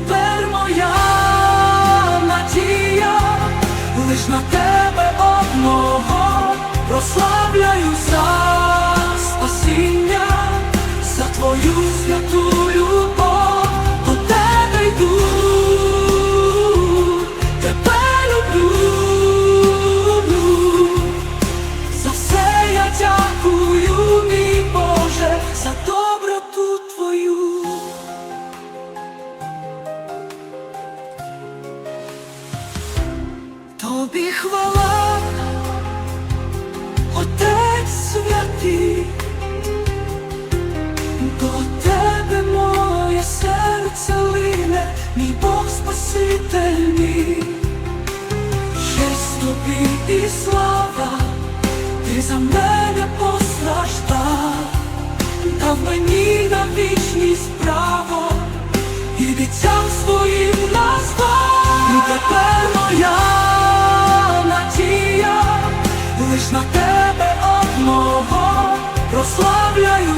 тепер моя надія лиш на тебе одного прославляю мій Бог Спаситель мій. Честь тобі і слава, ти за мене постраждав, дав мені на вічність право і дитям своїм назвав. І тепер моя надія лиш на тебе одного прославляю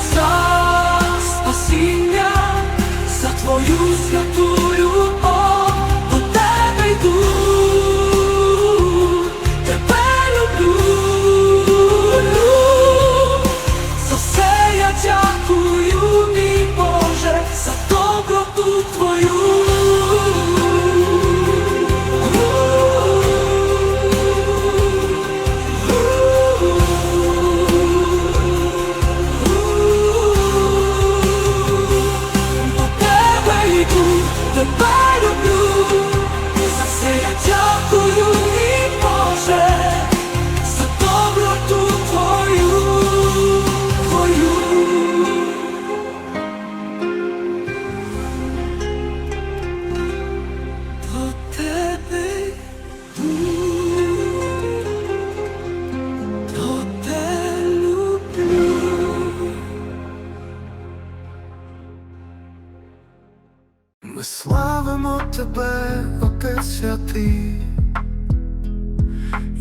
Ми славимо тебе, Отець святий,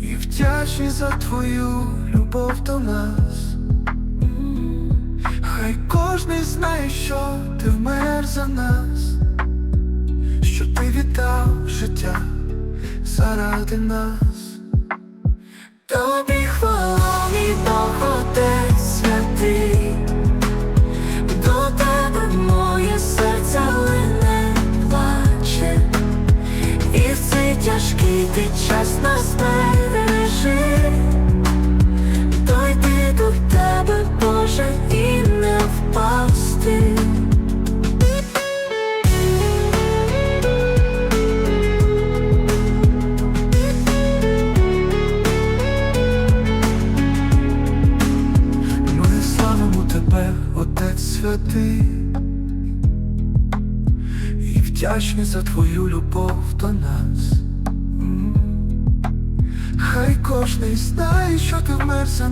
і вдячні за твою любов до нас. Хай кожний знає, що ти вмер за нас, що ти віддав життя заради нас. Тобі хвала, мій Бог, Отець святий. Тяжкий ти час нас бережи, дойти до тебе, Боже, і не впасти. Ми славимо тебе, Отець святий, вдячні за твою любов до що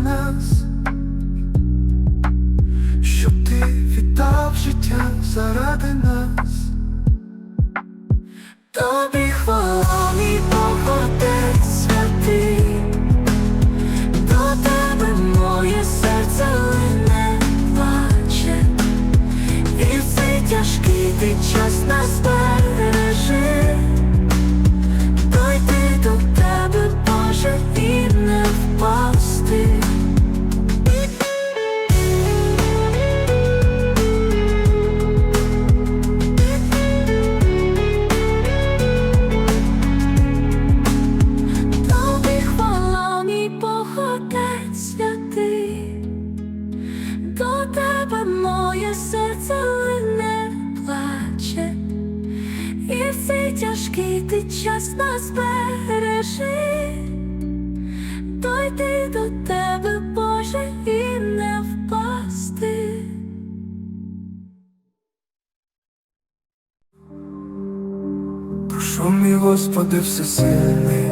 Господи всесильний,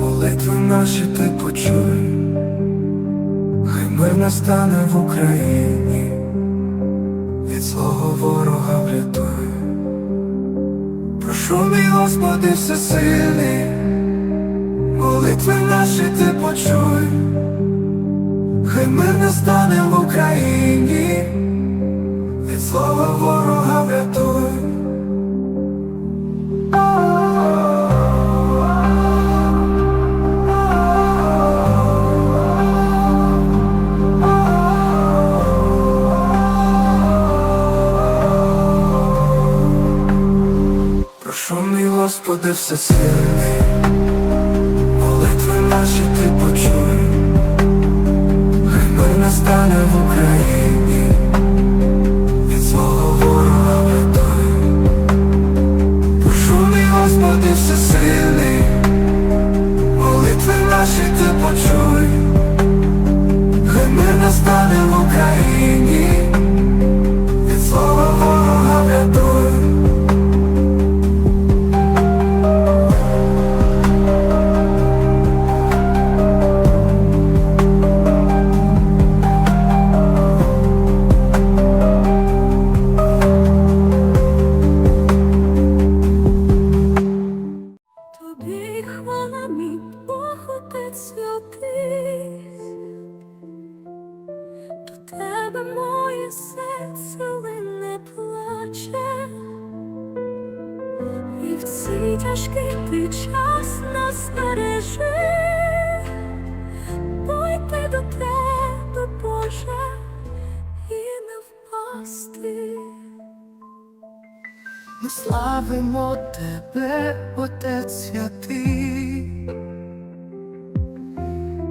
молитви наші ти почуй, хай мир настане в Україні, від злого ворога врятуй. Прошу мій Господи всесильний, молитви наші ти почуй, хай мир настане в Україні, від слова ворога врятуй. Господи всесильний, молитви наші ти почуй, хай мир настане в Україні, від свого ворога врятуй. Прошу мій Господи всесильний, молитви наші ти почуй, хай мир настане в Україні, від слова ворога врятуй.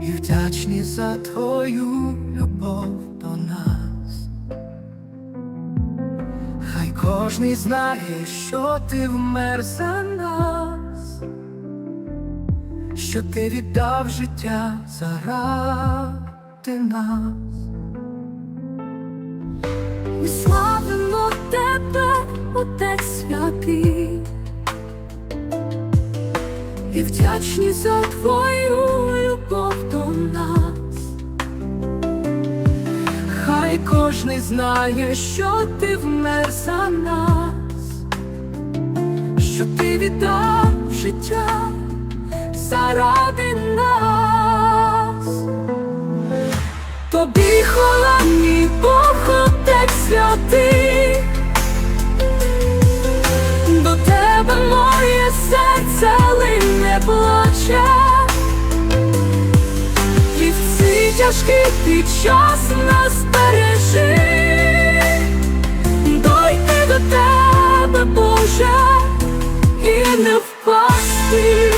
І вдячні за твою любов до нас. Хай кожний знає, що ти вмер за нас, що ти віддав життя заради нас. Ми славимо тебе, Отець святий, і вдячні за твою кожний знає, що ти вмер за нас, що ти віддав життя заради нас. Тобі хвала, мій святий, до тебе моє серце лине плаче. І в цей тяжкий ти час нас бережи, дойти до тебе, Боже, і не впасти.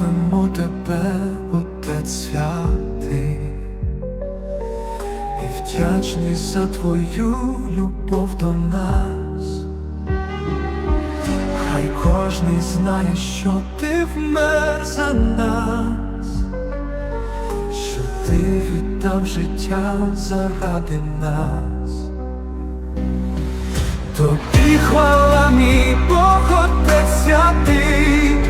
Славимо тебе, Отець святий, і вдячний за твою любов до нас. Хай кожний знає, що ти вмер за нас, що ти віддав життя заради нас. Тобі хвала, мій Бог, Отець святий.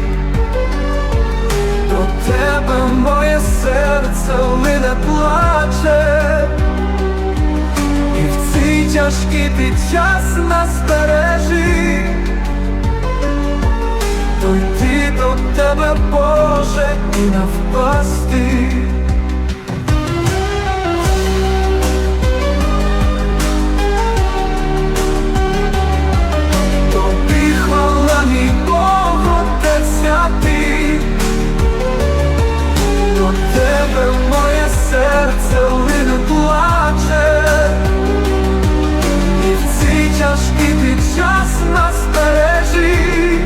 Тебе моє серце лине плаче, і в цей тяжкий ти час нас бережи, дойти до тебе, Боже, і не тебе моє серце лине плаче, і в цій тяжкий ти час нас бережи,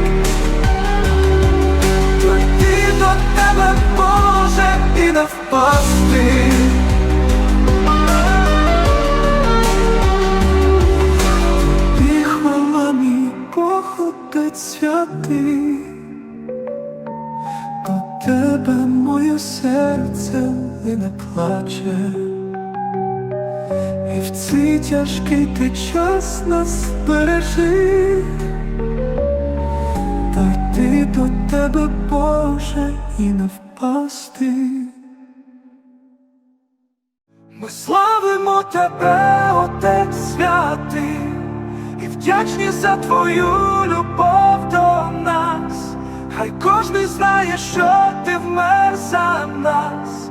Тоді до тебе Боже і не впасти. Тяжкий ти час нас бережи, та йти до тебе, Боже, і не впасти. Ми славимо тебе, Отець святий, і вдячні за твою любов до нас. Хай кожен знає, що ти вмер за нас,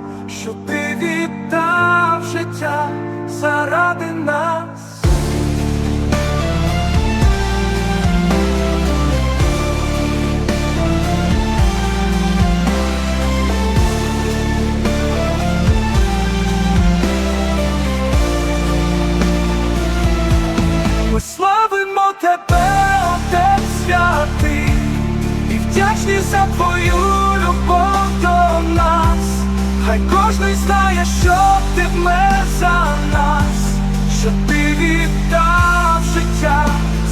вдячні за твою любов до нас. Хай кожен знає, що ти вмер за нас, що ти віддав життя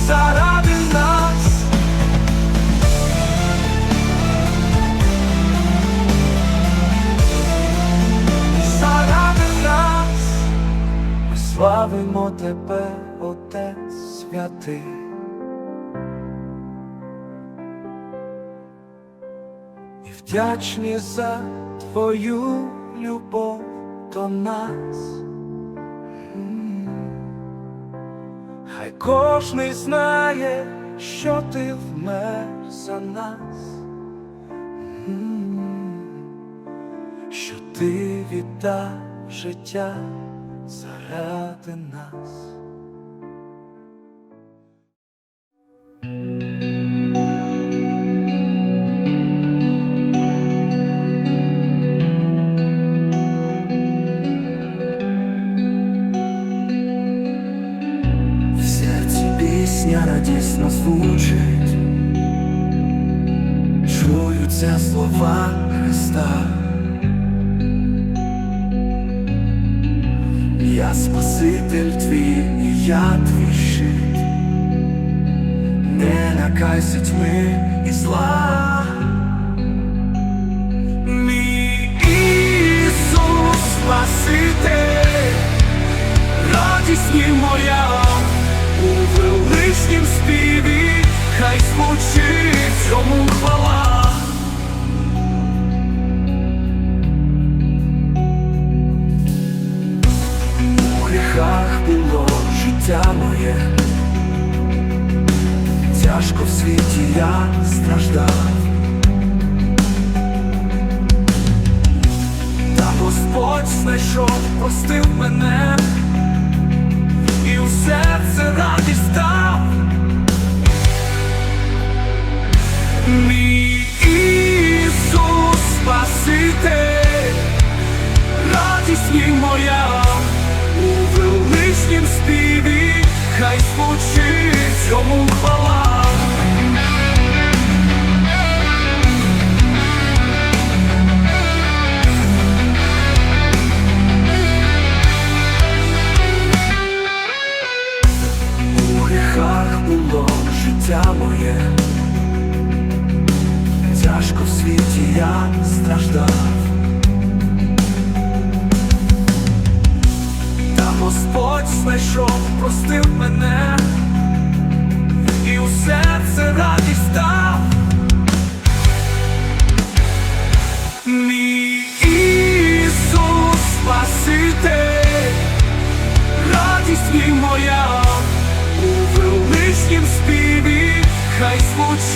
заради нас. Заради нас. Ми славимо тебе, Отець святий. Вдячні за твою любов до нас. Хай кожний знає, що ти вмер за нас. Що ти віддав життя заради нас. Я страждав. Та Господь знайшов, простив мене, і у серце радість став. Мій Ісус Спаситель, радість ні моя, у величнім співі, хай звучить цьому хвала.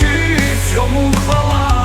Звучить цьому хвала.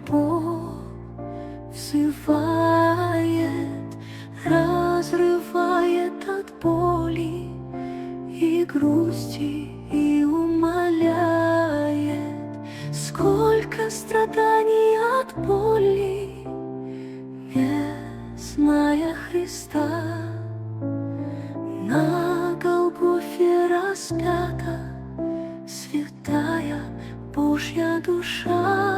любовь взывает, разрывает от боли и грусти и умоляет, сколько страданий от боли, не зная Христа. На Голгофе распята святая Божья душа.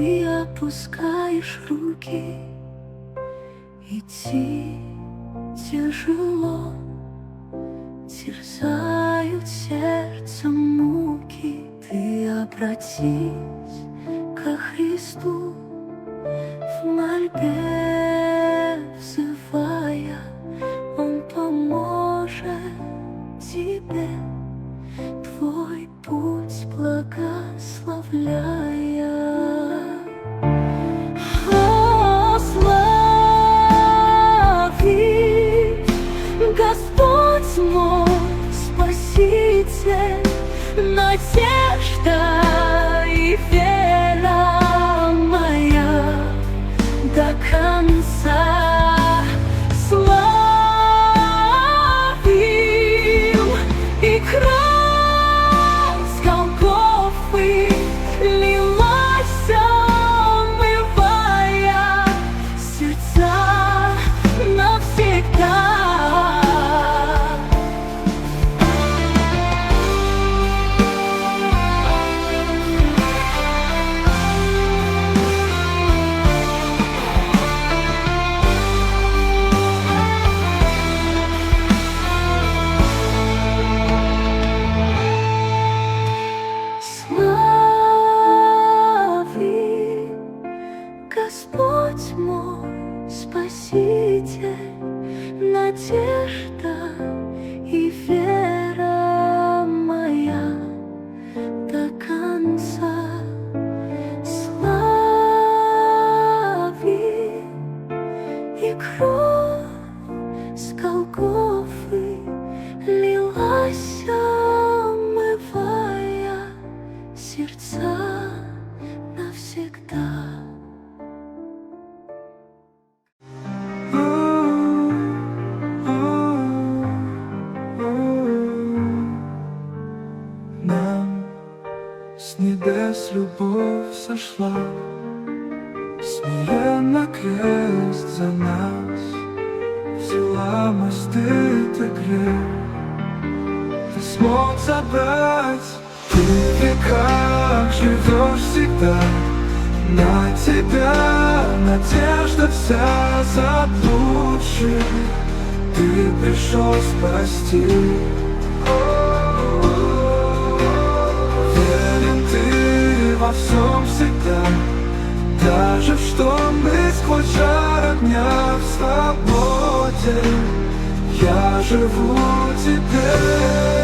Ты опускаешь руки, идти тяжело, терзают сердце муки. Ты обратись ко Христу в мольбе. С небес любовь сошла, Смиренно крест за нас. Взяла мосты ты грех Ты смог забрать. Ты веках живешь всегда На тебя надежда вся заблудших Ты пришел спасти во всем всегда. Даже в штормы сквозь жар огня в свободе Я живу теперь